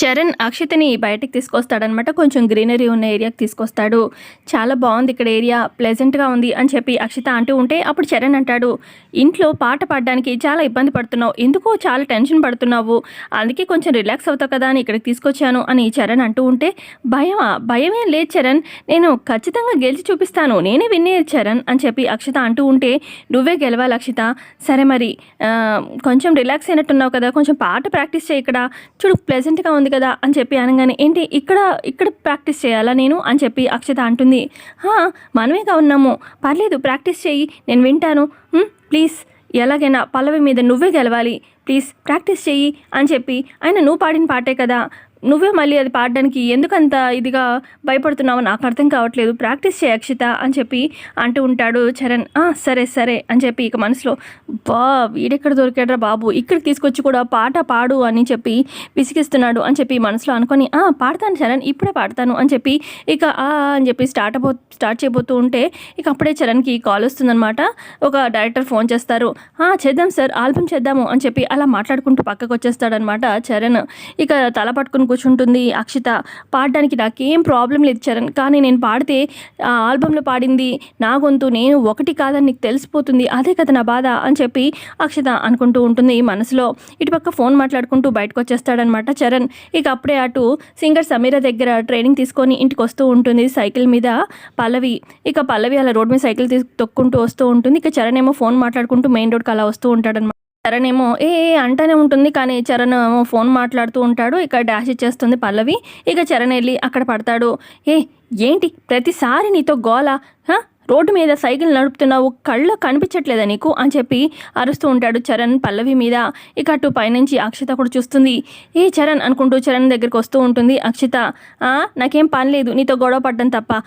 చరణ్ అక్షితని బయటికి తీసుకొస్తాడనమాట కొంచెం గ్రీనరీ ఉన్న ఏరియాకి తీసుకొస్తాడు. చాలా బాగుంది ఇక్కడ ఏరియా ప్లెజెంట్గా ఉంది అని చెప్పి అక్షిత అంటూ ఉంటే అప్పుడు చరణ్ అంటాడు ఇంట్లో పాట పాడడానికి చాలా ఇబ్బంది పడుతున్నావు. ఎందుకో చాలా టెన్షన్ పడుతున్నావు. అందుకే కొంచెం రిలాక్స్ అవుతావు కదా అని ఇక్కడికి తీసుకొచ్చాను అని చరణ్ అంటూ ఉంటే భయమా? భయమేం లేదు చరణ్. నేను ఖచ్చితంగా గెలిచి చూపిస్తాను. నేనే విన్నే చరణ్ అని చెప్పి అక్షిత అంటూ ఉంటే నువ్వే గెలవాలి అక్షిత. సరే మరి కొంచెం రిలాక్స్ అయినట్టున్నావు కదా. కొంచెం పాట ప్రాక్టీస్ చేయి ఇక్కడ. చూడు ప్లెజెంట్గా ఉంది కదా అని చెప్పి అనగానే ఏంటి ఇక్కడ ఇక్కడ ప్రాక్టీస్ చేయాలా నేను? అని చెప్పి అక్షత అంటుంది. మనమేగా ఉన్నాము. పర్లేదు ప్రాక్టీస్ చేయి. నేను వింటాను. ప్లీజ్. ఎలాగైనా పల్లవి మీద నువ్వే గెలవాలి. ప్లీజ్ ప్రాక్టీస్ చెయ్యి అని చెప్పి ఆయన నువ్వు పాడిన పాటే కదా. నువ్వే మళ్ళీ అది పాడడానికి ఎందుకంత ఇదిగా భయపడుతున్నావో నాకు అర్థం కావట్లేదు. ప్రాక్టీస్ చేయ అక్షిత అని చెప్పి అంటూ ఉంటాడు చరణ్. "ఆ, సరే సరే అని చెప్పి ఇక మనసులో బా వీడెక్కడ దొరికాడ్రా బాబు? ఇక్కడికి తీసుకొచ్చి కూడా పాట పాడు అని చెప్పి విసిగిస్తున్నాడు అని చెప్పి మనసులో అనుకొని పాడతాను చరణ్ ఇప్పుడే పాడతాను అని చెప్పి ఇక ఆ అని చెప్పి స్టార్ట్ అబో స్టార్ట్ చేయబోతూ ఉంటే ఇక అప్పుడే చరణ్కి కాల్ వస్తుందన్నమాట. ఒక డైరెక్టర్ ఫోన్ చేస్తారు. "ఆ, చేద్దాం సార్ ఆల్బమ్ చేద్దాము అని చెప్పి అలా మాట్లాడుకుంటూ పక్కకు వచ్చేస్తాడనమాట చరణ్. ఇక తల పట్టుకుని కూర్చుంటుంది అక్షిత పాడడానికి నాకేం ప్రాబ్లం లేదు చరణ్. కానీ నేను పాడితే ఆ ఆల్బంలో పాడింది నా గొంతు నేను ఒకటి కాదని నీకు తెలిసిపోతుంది అదే కదా నా బాధ అని చెప్పి అక్షిత అనుకుంటూ ఉంటుంది మనసులో. ఇటుపక్క ఫోన్ మాట్లాడుకుంటూ బయటకు వచ్చేస్తాడనమాట చరణ్. ఇక అప్పుడే అటు సింగర్ సమీర దగ్గర ట్రైనింగ్ తీసుకొని ఇంటికి వస్తూ ఉంటుంది సైకిల్ మీద పల్లవి. ఇక పల్లవి అలా రోడ్ మీద సైకిల్ తీసుకు తొక్కుంటూ వస్తూ ఉంటుంది. ఇక చరణ్ ఏమో ఫోన్ మాట్లాడుకుంటూ మెయిన్ రోడ్కి అలా వస్తూ ఉంటాడనమాట చరణ్ ఏమో ఏ అంటనే ఉంటుంది కానీ చరణ్ ఏమో ఫోన్ మాట్లాడుతూ ఉంటాడు. ఇక డాష్ ఇచ్చేస్తుంది పల్లవి. ఇక చరణ్ వెళ్ళి అక్కడ పడతాడు. ఏ ఏంటి? ప్రతిసారి నీతో గోల? రోడ్డు మీద సైకిల్ నడుపుతున్నావు కళ్ళు కనిపించట్లేదా నీకు? అని చెప్పి అరుస్తూ ఉంటాడు చరణ్ పల్లవి మీద. ఇక అటు పైనుంచి అక్షిత కూడా చూస్తుంది. ఏ చరణ్? అనుకుంటూ చరణ్ దగ్గరికి వస్తూ ఉంటుంది. అక్షిత నాకేం పని లేదు. నీతో గొడవ పడ్డం తప్ప.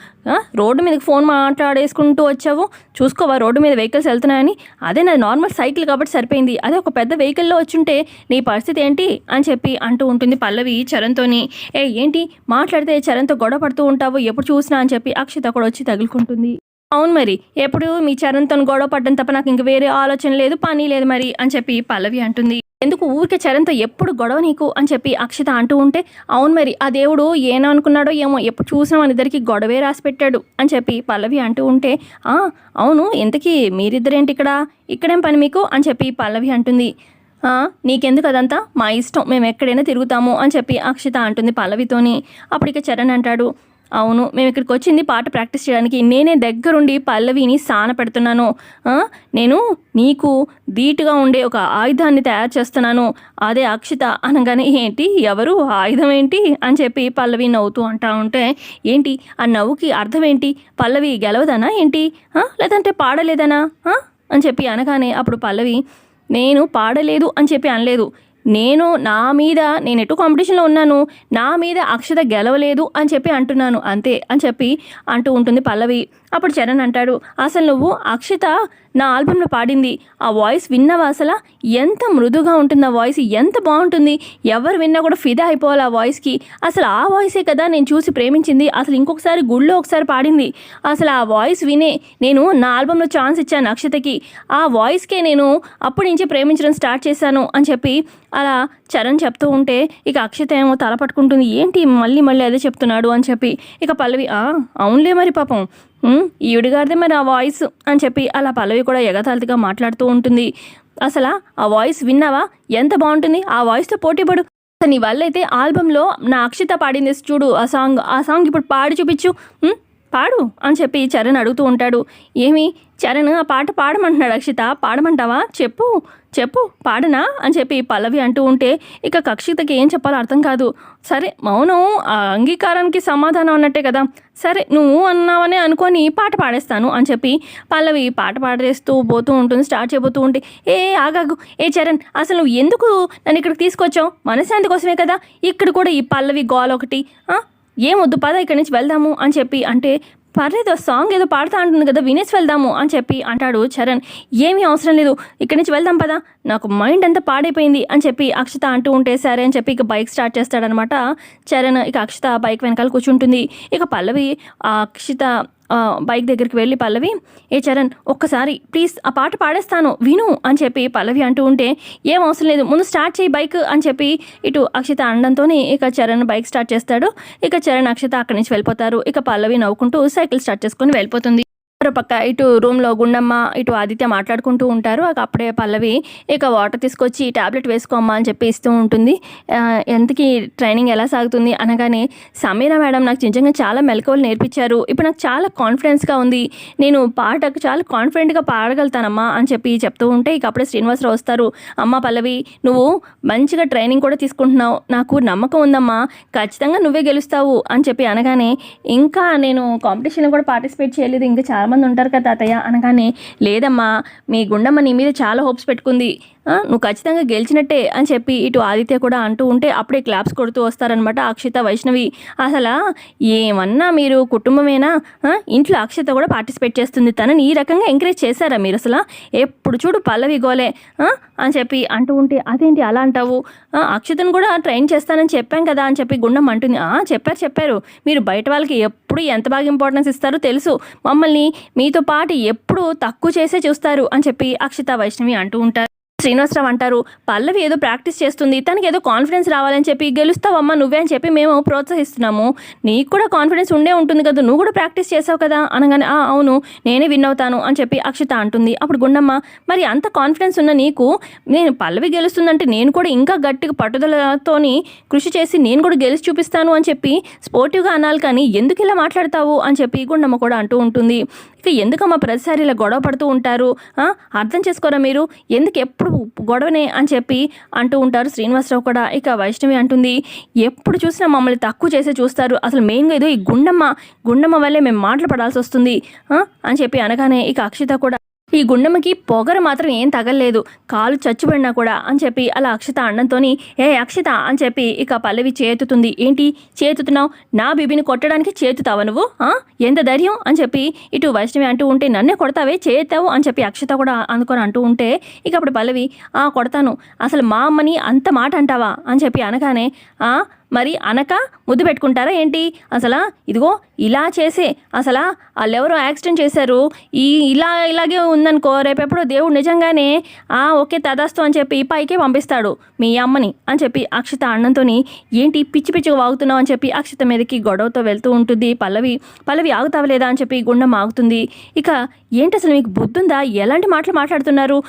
రోడ్డు మీదకి ఫోన్ మాట్లాడేసుకుంటూ వచ్చావు? చూసుకోవా రోడ్డు మీద వెహికల్స్ వెళ్తున్నాయని? అదే నాది నార్మల్ సైకిల్ కాబట్టి సరిపోయింది. అదే ఒక పెద్ద వెహికల్లో వచ్చుంటే నీ పరిస్థితి ఏంటి? అని చెప్పి అంటూ ఉంటుంది పల్లవి చరణ్తోని. ఏ ఏంటి? మాట్లాడితే చరణ్తో గొడవ పడుతూ ఉంటావు? ఎప్పుడు చూసినా అని చెప్పి అక్షిత కూడా వచ్చి తగులుకుంటుంది. అవును మరి. ఎప్పుడు మీ చరణ్తో గొడవ పడ్డం తప్ప నాకు ఇంక వేరే ఆలోచన లేదు పని లేదు మరి అని చెప్పి పల్లవి అంటుంది. ఎందుకు ఊరికే చరణ్తో ఎప్పుడు గొడవ నీకు అని చెప్పి అక్షిత అంటూ ఉంటే అవును మరి ఆ దేవుడు ఏమనుకున్నాడో ఏమో ఎప్పుడు చూసినా మన ఇద్దరికి గొడవే రాసి పెట్టాడు అని చెప్పి పల్లవి అంటూ ఉంటే "ఆ, అవును ఇంతకీ మీరిద్దరేంటి ఇక్కడ? ఇక్కడేం పని మీకు? అని చెప్పి పల్లవి అంటుంది. నీకెందుకు అదంతా? మా ఇష్టం మేము ఎక్కడైనా తిరుగుతాము అని చెప్పి అక్షిత అంటుంది పల్లవితోని. అప్పుడు ఇక చరణ్ అంటాడు అవును మేము ఇక్కడికి వచ్చింది పాట ప్రాక్టీస్ చేయడానికి. నేనే దగ్గరుండి పల్లవిని సాన పెడుతున్నాను. నేను నీకు ధీటుగా ఉండే ఒక ఆయుధాన్ని తయారు చేస్తున్నాను. అదే అక్షిత అనగానే ఏంటి? ఎవరు? ఆయుధం ఏంటి? అని చెప్పి పల్లవి నవ్వుతూ అంటా ఉంటే ఏంటి? ఆ నవ్వుకి అర్థం ఏంటి పల్లవి గెలవదనా ఏంటి? లేదంటే పాడలేదనా? అని చెప్పి అనగానే అప్పుడు పల్లవి నేను పాడలేదు అని చెప్పి అనలేదు. నేను నా మీద నేను ఎటు కాంపిటీషన్లో ఉన్నాను నా మీద అక్షత గెలవలేదు అని చెప్పి అంటున్నాను అంతే అని చెప్పి అంటూ ఉంటుంది పల్లవి. అప్పుడు చరణ్ అంటాడు అసలు నువ్వు అక్షిత నా ఆల్బంలో పాడింది. ఆ వాయిస్ విన్నావా అసలు? ఎంత మృదుగా ఉంటుంది ఆ వాయిస్ ఎంత బాగుంటుంది. ఎవరు విన్నా కూడా ఫిదా అయిపోవాలి ఆ వాయిస్కి. అసలు ఆ వాయిసే కదా నేను చూసి ప్రేమించింది. అసలు ఇంకొకసారి గుళ్ళో ఒకసారి పాడింది. అసలు ఆ వాయిస్ వినే నేను నా ఆల్బంలో ఛాన్స్ ఇచ్చాను అక్షతకి. ఆ వాయిస్కే నేను అప్పటి నుంచి ప్రేమించడం స్టార్ట్ చేశాను అని చెప్పి అలా చరణ్ చెప్తూ ఉంటే ఇక అక్షిత ఏమో తల పట్టుకుంటుంది ఏంటి మళ్ళీ మళ్ళీ అదే చెప్తున్నాడు? అని చెప్పి ఇక పల్లవి అవునులే మరి పాపం. ఈవిడిగారిదే మరి ఆ వాయిస్? అని చెప్పి అలా పల్లవి కూడా ఎగతాళిగా మాట్లాడుతూ ఉంటుంది. అసలు ఆ వాయిస్ విన్నావా? ఎంత బాగుంటుంది? ఆ వాయిస్తో పోటీపడు అసలు నీ వల్ల అయితే ఆల్బంలో నా అక్షిత పాడింది చూడు ఆ సాంగ్ ఆ సాంగ్ ఇప్పుడు పాడి చూపించు. పాడు అని చెప్పి చరణ్ అడుగుతూ ఉంటాడు. ఏమి? చరణ్ ఆ పాట పాడమంటున్నాడు అక్షిత. పాడమంటావా? చెప్పు. చెప్పు. పాడనా? అని చెప్పి పల్లవి అంటూ ఉంటే ఇక కక్షితకి ఏం చెప్పాలో అర్థం కాదు. సరే మౌనం ఆ అంగీకారానికి సమాధానం అన్నట్టే కదా. సరే నువ్వు అన్నావనే అనుకొని పాట పాడేస్తాను అని చెప్పి పల్లవి పాట పాడేస్తూ పోతూ ఉంటుంది స్టార్ట్ చేయబోతూ ఉంటే ఏ ఆగాగు. ఏ చరణ్ అసలు నువ్వు ఎందుకు నన్ను ఇక్కడికి తీసుకొచ్చావు? మనశ్శాంతి కోసమే కదా. ఇక్కడ కూడా ఈ పల్లవి గోల్ ఒకటి ఏం వద్దు పద ఇక్కడి నుంచి వెళ్దాము అని చెప్పి అంటే పర్లేదు సాంగ్ ఏదో పాడుతా అంటుంది కదా వినేసి వెళ్దాము అని చెప్పి అంటాడు చరణ్. ఏమీ అవసరం లేదు ఇక్కడి నుంచి వెళ్దాం పదా నాకు మైండ్ అంతా పాడైపోయింది అని చెప్పి అక్షత అంటూ ఉంటే సరే అని చెప్పి ఇక బైక్ స్టార్ట్ చేస్తాడనమాట చరణ్ ఇక అక్షత బైక్ వెనకాల కూర్చుంటుంది. ఇక పల్లవి అక్షిత బైక్ దగ్గరికి వెళ్ళి పల్లవి ఏ చరణ్ ఒక్కసారి ప్లీజ్ ఆ పాట పాడేస్తాను విను అని చెప్పి పల్లవి అంటూ ఉంటే ఏం అవసరం లేదు ముందు స్టార్ట్ చేయి బైక్ అని చెప్పి ఇటు అక్షిత అనడంతో ఇక చరణ్ బైక్ స్టార్ట్ చేస్తాడు. ఇక చరణ్ అక్షిత అక్కడి నుంచి వెళ్ళిపోతారు. ఇక పల్లవి నవ్వుకుంటూ సైకిల్ స్టార్ట్ చేసుకొని వెళ్ళిపోతుంది. మరోపక్క ఇటు రూమ్లో గుండమ్మ ఇటు ఆదిత్య మాట్లాడుకుంటూ ఉంటారు. అప్పుడే పల్లవి ఇక వాటర్ తీసుకొచ్చి టాబ్లెట్ వేసుకోమ్మా అని చెప్పి ఇస్తూ ఉంటుంది. ఆ, ఎంతకి ట్రైనింగ్ ఎలా సాగుతుంది? అనగానే సమీరా మేడం నాకు నిజంగా చాలా మెలకువలు నేర్పించారు. ఇప్పుడు నాకు చాలా కాన్ఫిడెన్స్గా ఉంది. నేను పాటకు చాలా కాన్ఫిడెంట్గా పాడగలుగుతానమ్మా అని చెప్పి చెప్తూ ఉంటే ఇక అప్పుడే శ్రీనివాసరావు వస్తారు. అమ్మ పల్లవి నువ్వు మంచిగా ట్రైనింగ్ కూడా తీసుకుంటున్నావు. నాకు నమ్మకం ఉందమ్మా. ఖచ్చితంగా నువ్వే గెలుస్తావు అని చెప్పి అనగానే ఇంకా నేను కాంపిటీషన్లో కూడా పార్టిసిపేట్ చేయలేదు. ఇంకా చాలా చాలామంది ఉంటారు కదా తాతయ్య అనగానే లేదమ్మా మీ గుండమ్మ నీ మీద చాలా హోప్స్ పెట్టుకుంది. నువ్వు ఖచ్చితంగా గెలిచినట్టే అని చెప్పి ఇటు ఆదిత్య కూడా అంటూ ఉంటే అప్పుడే క్లాప్స్ కొడుతూ వస్తారనమాట అక్షిత వైష్ణవి. అసలు ఏమన్నా మీరు కుటుంబమేనా? ఇంట్లో అక్షిత కూడా పార్టిసిపేట్ చేస్తుంది. తనని ఈ రకంగా ఎంకరేజ్ చేశారా మీరు అసలు? ఎప్పుడు చూడు పల్లవి గోలే అని చెప్పి అంటూ ఉంటే అదేంటి అలా అంటావు? అక్షితను కూడా ట్రైన్ చేస్తానని చెప్పాం కదా అని చెప్పి గుండం అంటుంది. చెప్పారు చెప్పారు. మీరు బయట వాళ్ళకి ఎప్పుడు ఎప్పుడు ఎంత బాగా ఇంపార్టెన్స్ ఇస్తారో తెలుసు. మమ్మల్ని మీతో పాటు ఎప్పుడు తక్కువ చేసే చూస్తారు అని చెప్పి అక్షిత వైష్ణవి అంటూ ఉంటారు. శ్రీనివాసరావు అంటారు పల్లవి ఏదో ప్రాక్టీస్ చేస్తుంది తనకి ఏదో కాన్ఫిడెన్స్ రావాలని చెప్పి గెలుస్తావమ్మా నువ్వే అని చెప్పి మేము ప్రోత్సహిస్తున్నాము. నీకు కూడా కాన్ఫిడెన్స్ ఉండే ఉంటుంది కదా నువ్వు కూడా ప్రాక్టీస్ చేసావు కదా? అనగానే "ఆ, అవును నేనే విన్ అవుతాను అని చెప్పి అక్షిత అంటుంది. అప్పుడు గుండమ్మ మరి అంత కాన్ఫిడెన్స్ ఉన్న నీకు నేను పల్లవి గెలుస్తుందంటే నేను కూడా ఇంకా గట్టిగా పట్టుదలతోని కృషి చేసి నేను కూడా గెలిచి చూపిస్తాను అని చెప్పి స్పోర్టివ్గా అనాలి కానీ ఎందుకు ఇలా మాట్లాడతావు? అని చెప్పి గుండమ్మ కూడా అంటూ ఉంటుంది. ఇక ఎందుకమ్మా ప్రతిసారి ఇలా గొడవ పడుతూ ఉంటారు? అర్థం చేసుకోరా మీరు? ఎందుకు ఎప్పుడు గొడవనే అని చెప్పి అంటూ ఉంటారు శ్రీనివాసరావు కూడా. ఇక వైష్ణవి అంటుంది ఎప్పుడు చూసినా మమ్మల్ని తక్కువ చేసే చూస్తారు. అసలు మెయిన్గా ఏదో ఈ గుండమ్మ గుండమ్మ వల్లే మేము మాటలు పడాల్సి వస్తుంది. అని చెప్పి అనగానే ఇక అక్షిత కూడా ఈ గుండెమ్మకి పొగరు మాత్రం ఏం తగలలేదు. కాలు చచ్చిపడినా కూడా అని చెప్పి అలా అక్షత అన్నంతోని ఏ అక్షత అని చెప్పి ఇక పల్లవి చేతుతుంది. ఏంటి? చేతుతున్నావు? నా బీబీని కొట్టడానికి చేతుతావా నువ్వు? ఎంత ధైర్యం? అని చెప్పి ఇటు వైష్ణవి అంటూ ఉంటే నన్నే కొడతావే? చేతావు అని చెప్పి అక్షత కూడా అనుకొని అంటూ ఉంటే ఇక అప్పుడు పల్లవి ఆ కొడతాను. అసలు మా అమ్మని అంత మాట అంటావా? అని చెప్పి అనగానే ఆ మరి అనక ముద్దు పెట్టుకుంటారా ఏంటి? అసలు ఇదిగో ఇలా చేసే అసలు వాళ్ళెవరో యాక్సిడెంట్ చేశారు ఈ ఇలా ఇలాగే ఉందనుకో రేపెప్పుడు దేవుడు నిజంగానే ఆ ఓకే తదాస్తు అని చెప్పి పైకే పంపిస్తాడు మీ అమ్మని అని చెప్పి అక్షిత అన్నంతోని ఏంటి పిచ్చి పిచ్చిగా వాగుతున్నావు అని చెప్పి అక్షిత మీదకి గొడవతో వెళ్తూ ఉంటుంది. పల్లవి పల్లవి ఆగుతావలేదా అని చెప్పి గుండెం ఆగుతుంది. ఇక ఏంటి అసలు మీకు బుద్ధుందా? ఎలాంటి మాటలు మాట్లాడుతున్నారు?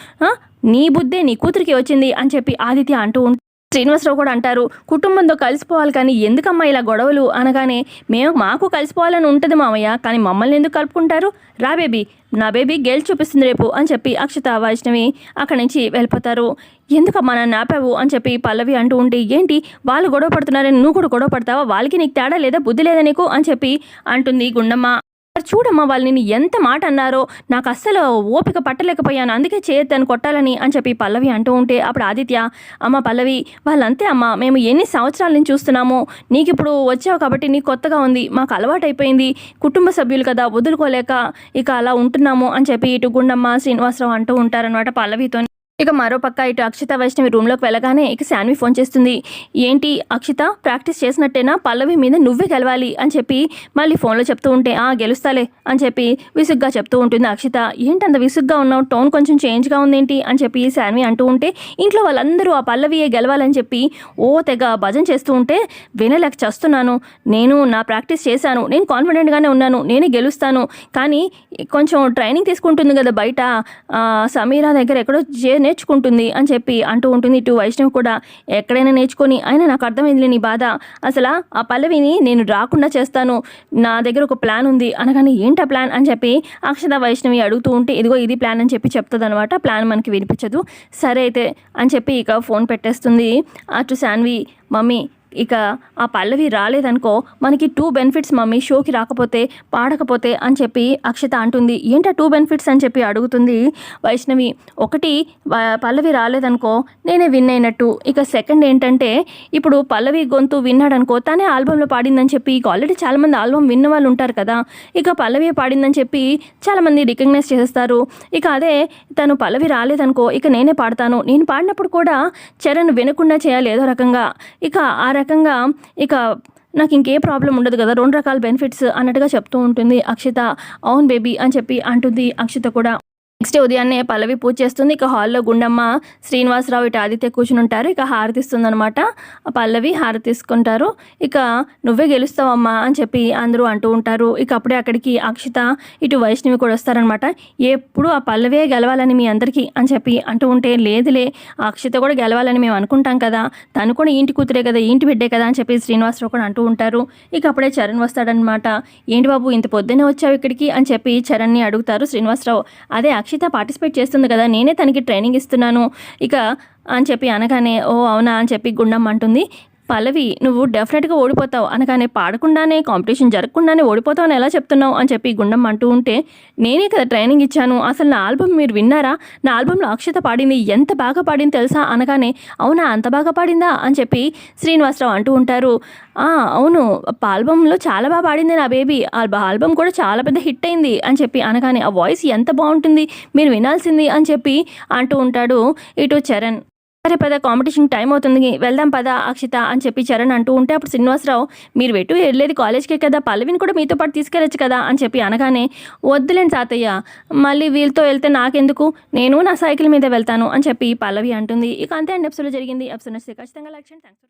నీ బుద్ధే నీ కూతురికి వచ్చింది అని చెప్పి ఆదిత్య అంటూ ఉంటుంది. శ్రీనివాసరావు కూడా అంటారు కుటుంబంతో కలిసిపోవాలి కానీ ఎందుకమ్మా ఇలా గొడవలు? అనగానే మేము మాకు కలిసిపోవాలని ఉంటుంది మామయ్య కానీ మమ్మల్ని ఎందుకు కలుపుకుంటారు? రా బేబీ నా బేబీ గెలిచి చూపిస్తుంది రేపు అని చెప్పి అక్షిత వైష్ణవి అక్కడి నుంచి వెళ్ళిపోతారు. ఎందుకమ్మా నన్ను ఆపావు? అని చెప్పి పల్లవి అంటూ ఉంటే ఏంటి వాళ్ళు గొడవ పడుతున్నారని నువ్వు కూడా గొడవ పడతావా? వాళ్ళకి నీకు తేడా లేదా? బుద్ధి లేదా నీకు? అని చెప్పి అంటుంది గుండమ్మ. మరి చూడమ్మా వాళ్ళు నేను ఎంత మాట అన్నారో. నాకు అస్సలు ఓపిక పట్టలేకపోయాను. అందుకే చేయొద్దని కొట్టాలని అని చెప్పి పల్లవి అంటూ ఉంటే అప్పుడు ఆదిత్య అమ్మ పల్లవి వాళ్ళంతే అమ్మ. మేము ఎన్ని సంవత్సరాల నుంచి చూస్తున్నాము. నీకు ఇప్పుడు వచ్చావు కాబట్టి నీకు కొత్తగా ఉంది. మాకు అలవాటైపోయింది. కుటుంబ సభ్యులు కదా వదులుకోలేక ఇక అలా ఉంటున్నాము అని చెప్పి ఇటు గుండమ్మ శ్రీనివాసరావు అంటూ ఉంటారనమాట పల్లవితో ఇక మరో పక్క ఇటు అక్షిత వైష్ణవి రూమ్లోకి వెళ్ళగానే ఇక శాన్వి ఫోన్ చేస్తుంది. ఏంటి అక్షిత ప్రాక్టీస్ చేసినట్టేనా? పల్లవి మీద నువ్వే గెలవాలి అని చెప్పి మళ్ళీ ఫోన్లో చెప్తూ ఉంటే ఆ గెలుస్తాలే అని చెప్పి విసుగ్గా చెప్తూ ఉంటుంది అక్షిత. ఏంటంత విసుగ్గా ఉన్నావు? టోన్ కొంచెం చేంజ్గా ఉందేంటి? అని చెప్పి శాన్వి అంటూ ఉంటే ఇంట్లో వాళ్ళందరూ ఆ పల్లవియే గెలవాలని చెప్పి ఓ తెగ భజన చేస్తూ ఉంటే వినలేక చేస్తున్నాను. నేను నా ప్రాక్టీస్ చేశాను. నేను కాన్ఫిడెంట్గానే ఉన్నాను. నేనే గెలుస్తాను. కానీ కొంచెం ట్రైనింగ్ తీసుకుంటుంది కదా బయట. సమీరా దగ్గర ఎక్కడో చే నేర్చుకుంటుంది అని చెప్పి అంటూ ఉంటుంది. ఇటు వైష్ణవ్ కూడా ఎక్కడైనా నేర్చుకొని అయినా నాకు అర్థమైంది నీ బాధ. అసలు ఆ పల్లవిని నేను రాకుండా చేస్తాను. నా దగ్గర ఒక ప్లాన్ ఉంది. అనగానే ఏంటా ప్లాన్? అని చెప్పి అక్షత వైష్ణవి అడుగుతూ ఉంటే ఇదిగో ఇది ప్లాన్ అని చెప్పి చెప్తుంది అనమాట ప్లాన్ మనకి వినిపించదు. సరే అయితే అని చెప్పి ఇక ఫోన్ పెట్టేస్తుంది. అటు శాన్వి మమ్మీ ఇక ఆ పల్లవి రాలేదనుకో మనకి టూ బెనిఫిట్స్ మమ్మీ షోకి రాకపోతే పాడకపోతే అని చెప్పి అక్షత అంటుంది. ఏంటా టూ బెనిఫిట్స్ అని చెప్పి అడుగుతుంది వైష్ణవి. ఒకటి పల్లవి రాలేదనుకో నేనే విన్ అయినట్టు. ఇక సెకండ్ ఏంటంటే ఇప్పుడు పల్లవి గొంతు విన్నాడనుకో తనే ఆల్బంలో పాడిందని చెప్పి ఇక ఆల్రెడీ చాలామంది ఆల్బమ్ విన్న వాళ్ళు ఉంటారు కదా. ఇక పల్లవి పాడిందని చెప్పి చాలామంది రికగ్నైజ్ చేస్తారు ఇక అదే తను పల్లవి రాలేదనుకో ఇక నేనే పాడతాను. నేను పాడినప్పుడు కూడా చరణ్ వినకుండా చేయాలి ఏదో రకంగా. ఇక ఆ రకంగా ఇక నాకు ఇంకే ప్రాబ్లం ఉండదు కదా. రెండు రకాల బెనిఫిట్స్ అన్నట్టుగా చెప్తూ ఉంటుంది అక్షిత. అవును బేబీ అని చెప్పి అంటుంది అక్షిత కూడా. నెక్స్ట్ డే ఉదయాన్నే పల్లవి పూజ చేస్తుంది. ఇక హాల్లో గుండమ్మ శ్రీనివాసరావు ఇటు ఆదిత్య కూర్చుని ఉంటారు. ఇక హారతిస్తుంది అనమాట పల్లవి హారతి తీసుకుంటారు. ఇక నువ్వే గెలుస్తావమ్మా అని చెప్పి అందరూ అంటూ ఉంటారు. ఇక అప్పుడే అక్కడికి అక్షిత ఇటు వైష్ణవి కూడా వస్తారనమాట ఎప్పుడు ఆ పల్లవే గెలవాలని మీ అందరికీ అని చెప్పి అంటూ ఉంటే లేదులే అక్షిత కూడా గెలవాలని మేము అనుకుంటాం కదా. తను కూడా ఇంటి కూతురే కదా ఇంటి బిడ్డే కదా అని చెప్పి శ్రీనివాసరావు కూడా అంటూ ఉంటారు. ఇక అప్పుడే చరణ్ వస్తాడనమాట ఏంటి బాబు ఇంత పొద్దున్నే వచ్చావు ఇక్కడికి? అని చెప్పి చరణ్ని అడుగుతారు శ్రీనివాసరావు. అదే అక్షిత పార్టిసిపేట్ చేస్తుంది కదా నేనే తనకి ట్రైనింగ్ ఇస్తున్నాను ఇక అని చెప్పి అనగానే ఓ అవునా? అని చెప్పి గుండమ్మ అంటుంది. పల్లవి నువ్వు డెఫినెట్గా ఓడిపోతావు. అనగానే పాడకుండానే కాంపిటీషన్ జరగకుండానే ఓడిపోతావు అని ఎలా చెప్తున్నావు? అని చెప్పి గుండమ్మ అంటూ ఉంటే నేనే కదా ట్రైనింగ్ ఇచ్చాను. అసలు నా ఆల్బమ్ మీరు విన్నారా? నా ఆల్బంలో అక్షత పాడింది ఎంత బాగా పాడింది తెలుసా? అనగానే అవునా అంత బాగా పాడిందా? అని చెప్పి శ్రీనివాసరావు అంటూ ఉంటారు. "ఆ, అవును ఆల్బంలో చాలా బాగా పాడింది నా బేబీ ఆల్బమ్ కూడా చాలా పెద్ద హిట్ అయింది. అని చెప్పి అనగానే ఆ వాయిస్ ఎంత బాగుంటుంది. మీరు వినాల్సింది. అని చెప్పి అంటూ ఉంటాడు ఇటు చరణ్. అరే పద కాంపిటీషన్ టైం అవుతుంది. వెళ్దాం పద అక్షిత అని చెప్పి చరణ్ అంటూ ఉంటే అప్పుడు శ్రీనివాసరావు మీరు వెటు వెళ్ళేది కాలేజ్కే కదా పల్లవిని కూడా మీతో పాటు తీసుకెళ్ళచ్చు కదా అని చెప్పి అనగానే వద్దులేండి తాతయ్య మళ్ళీ వీళ్ళతో వెళ్తే నాకెందుకు? నేను నా సైకిల్ మీద వెళ్తాను అని చెప్పి పల్లవి అంటుంది. ఇక అంతే అండి ఎపిసోడ్ జరిగింది. ఎపిసోడ్ నచ్చితే ఖచ్చితంగా లైక్ చేయండి. థ్యాంక్స్